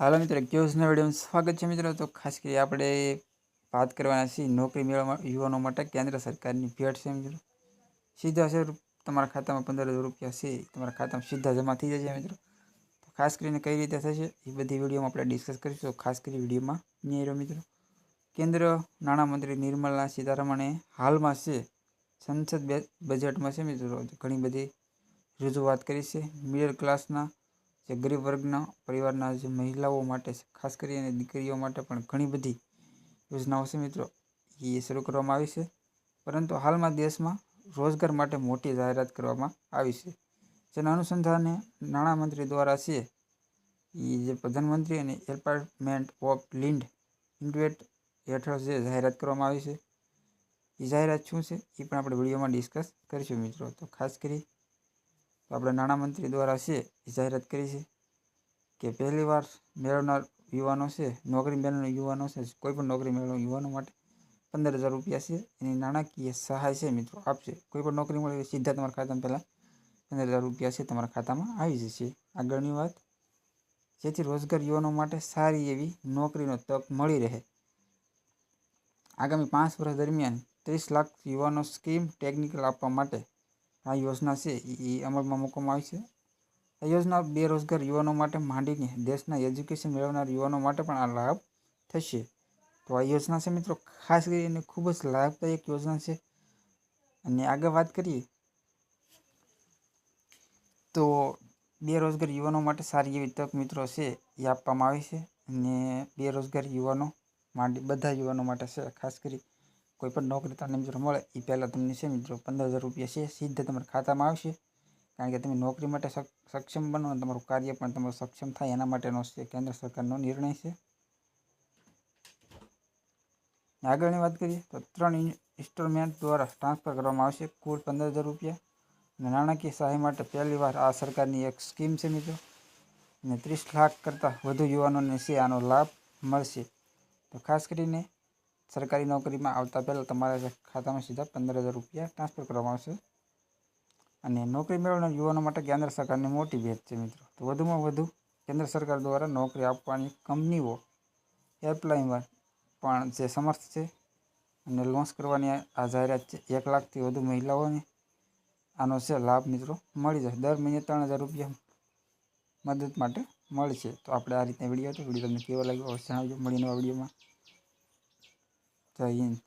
હાલો મિત્રો ક્યુઝના વિડીયોમાં સ્વાગત છે મિત્રો. તો ખાસ કરી આપણે વાત કરવાના છીએ નોકરી મેળવવા યુવાનો માટે કેન્દ્ર સરકારની ભેટ છે મિત્રો. સીધા છે તમારા ખાતામાં પંદર હજાર રૂપિયા છે, તમારા ખાતામાં સીધા જમા થઈ જશે મિત્રો. તો ખાસ કરીને કઈ રીતે થશે એ બધી વિડીયોમાં આપણે ડિસ્કસ કરીશું. ખાસ કરી વિડીયોમાં રહ્યો મિત્રો. કેન્દ્ર નાણામંત્રી નિર્મલા સીતારમણે હાલમાં છે, સંસદ બજેટમાં છે મિત્રો. ઘણી બધી રજૂઆત કરી છે. મિડલ ક્લાસના જે ગરીબ વર્ગના પરિવારના જે મહિલાઓ માટે ખાસ કરીને દીકરીઓ માટે પણ ઘણી બધી યોજનાઓ છે મિત્રો. એ શરૂ કરવામાં આવી છે. પરંતુ હાલમાં દેશમાં રોજગાર માટે મોટી જાહેરાત કરવામાં આવી છે. જેના અનુસંધાને નાણામંત્રી દ્વારા છે એ જે પ્રધાનમંત્રી અને એપાર્ટમેન્ટ ઓફ લિન્ડ ઇન્વેટ હેઠળ જે જાહેરાત કરવામાં આવી છે એ જાહેરાત શું છે એ પણ આપણે વિડીયોમાં ડિસ્કસ કરીશું મિત્રો. તો ખાસ કરી તો આપણે નાણામંત્રી દ્વારા છે એ જાહેરાત કરી છે. કે પહેલી વાર મેળવનાર યુવાનો છે નોકરી મેળવનાર યુવાનો છે કોઈ પણ નોકરી મેળવનાર યુવાનો માટે પંદર હજાર રૂપિયા છે. એની નાણાકીય સહાય છે મિત્રો, આપશે. કોઈ પણ નોકરી મળે સીધા તમારા ખાતામાં પહેલાં પંદર હજાર રૂપિયા છે તમારા ખાતામાં આવી જશે. આગળની વાત, જેથી રોજગાર યુવાનો માટે સારી એવી નોકરીનો તક મળી રહે. આગામી પાંચ વર્ષ દરમિયાન ત્રીસ લાખ યુવાનો સ્કીમ ટેકનિકલ આપવા માટે આ યોજના છે. એ અમલમાં મૂકવામાં આવી છે. આ યોજના બેરોજગાર યુવાનો માટે માંડીને દેશના એજ્યુકેશન મેળવનાર યુવાનો માટે પણ આ લાભ થશે. તો આ યોજના છે મિત્રો, ખાસ કરીને ખૂબ જ લાભદાયક યોજના છે. અને આગળ વાત કરીએ તો બેરોજગાર યુવાનો માટે સારી એવી તક મિત્રો છે એ આપવામાં આવી છે. અને બેરોજગાર યુવાનો માટે બધા યુવાનો માટે છે, ખાસ કરી કોઈ પણ નોકરી તમને મિત્રો મળે એ પહેલાં તમને છે મિત્રો પંદર હજાર રૂપિયા છે, સીધા તમારા ખાતામાં આવશે. કારણ કે તમે નોકરી માટે સક્ષમ બનો અને તમારું કાર્ય પણ તમારું સક્ષમ થાય એના માટેનો છે કેન્દ્ર સરકારનો નિર્ણય છે. આગળની વાત કરીએ તો ત્રણ ઇન્સ્ટોલમેન્ટ દ્વારા ટ્રાન્સફર કરવામાં આવશે કુલ પંદર હજાર રૂપિયા અને નાણાકીય સહાય માટે પહેલી વાર આ સરકારની એક સ્કીમ છે મિત્રો. અને ત્રીસ લાખ કરતાં વધુ યુવાનોને છે આનો લાભ મળશે. તો ખાસ કરીને સરકારી નોકરીમાં આવતા પહેલાં તમારા ખાતામાં સીધા પંદર હજાર રૂપિયા ટ્રાન્સફર કરવામાં આવશે. અને નોકરી મેળવનાર યુવાનો માટે કેન્દ્ર સરકારની મોટી ભેટ છે મિત્રો. તો વધુમાં વધુ કેન્દ્ર સરકાર દ્વારા નોકરી આપવાની કંપનીઓ હેલ્પલાઇનમાં પણ જે સમર્થ છે અને લોન્ચ કરવાની આ જાહેરાત છે, એક લાખથી વધુ મહિલાઓને આનો છે લાભ મિત્રો મળી જશે દર મહિને ત્રણ હજાર રૂપિયા મદદ માટે મળશે તો આપણે આ રીતના વીડિયો હતો. વીડિયો તમને કેવો લાગ્યો અવશ્ય આવજો મળીને વિડીયોમાં. જય હિન્દ.